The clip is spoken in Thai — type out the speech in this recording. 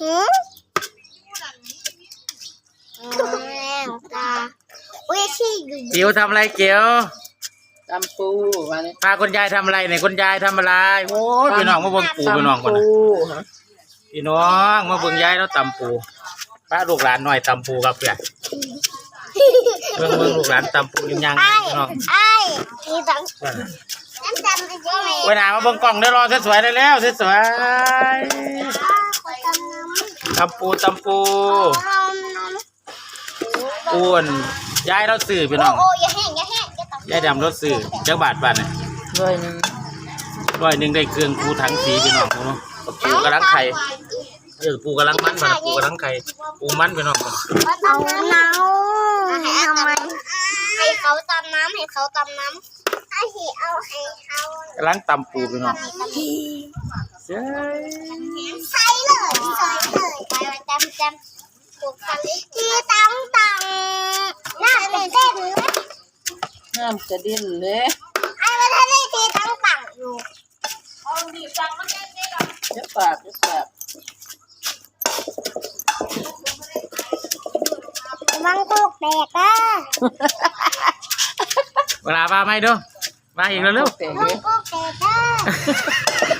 หืมแล้วตาอุ้ยชี้อยู่เกียวทำอะไรเกียวตำปูมาเลยพาคุณยายทำอะไรเนี่ยคุณยายทำอะไรโอ้ยพี่น้องมาเบิ่งปูพี่น้องก่อนนะตำปูฮะพี่น้องมาเบิ่งยายแล้วตำปูป้าลูกหลานหน่อยตำปูครับเพื่อนเบิ่งเบิ่งลูกหลานตำปูยังยังไอ้พี่น้องไอ้ที่ต้องนั่นจำได้ยังไงไว้หนามาเบิ่งกล่องเดี๋ยวรอสวยๆได้แล้วสวยขอจำน้ำๆ ตำปูตำปูขอน้ำอ้วนยายเราซื้อพี่น้องโอ้ยอย่าแห้งอย่าแห้งอย่าต้องยายดำเราซื้อเจ้าบาทบาทเนี่ยด้วยหนึงร้อยหนึ่งได้เครื่องปูถังสีพี่น้องพี่น้องปูกระลังไข่เออปูกระลังมันมาปูกระลังไข่ปูมันพี่น้องขอตำน้ำให้ทำไมให้เขาตำน้ำให้เขาตำน้ำให้เอาให้เขากำลังตำปูพี่น้องเจ้ยใส่เลยใส่เลย ไปจำจำถูกกันที่ตั้งตังน่าเป็นเต้นเลยน้ำจะดิ้นเลยไอ้ประเทศนี้ที่ตั้งตังอยู่เจะปากเจะปากมังคุกแตกอะเวลามาไหมดูมาอีกแล้วเร็วเตะมัเลงยคุกแตกอะ